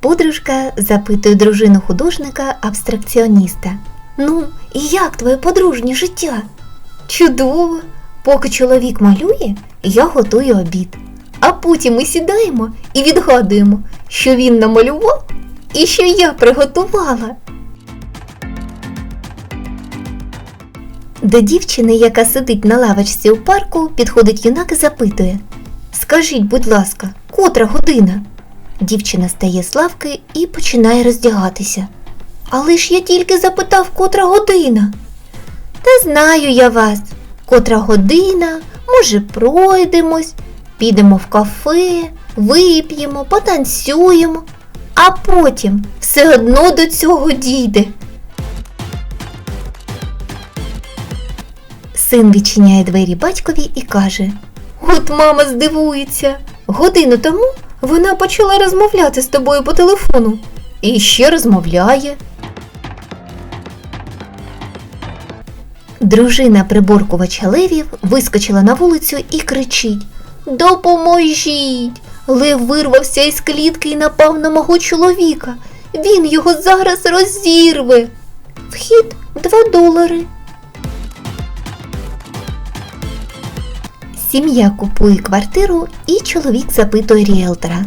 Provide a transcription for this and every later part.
Подружка запитує дружину художника-абстракціоніста. Ну, і як твоє подружнє життя? Чудово! Поки чоловік малює, я готую обід. А потім ми сідаємо і відгадуємо, що він намалював і що я приготувала. До дівчини, яка сидить на лавочці у парку, підходить юнак і запитує: Скажіть, будь ласка, котра година? Дівчина стає з лавки і починає роздягатися. Але ж я тільки запитав, котра година. Та знаю я вас, котра година, може, пройдемось, підемо в кафе, вип'ємо, потанцюємо, а потім все одно до цього дійде. Син відчиняє двері батькові і каже: От мама здивується. Годину тому вона почала розмовляти з тобою по телефону. І ще розмовляє. Дружина приборкувача левів вискочила на вулицю і кричить Допоможіть! Лев вирвався із клітки і напав на мого чоловіка. Він його зараз розірве. Вхід 2 долари. Сім'я купує квартиру і чоловік запитує ріелтора.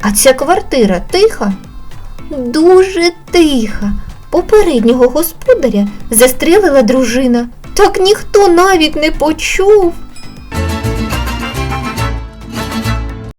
А ця квартира тиха? Дуже тиха. Попереднього господаря застрелила дружина. Так ніхто навіть не почув.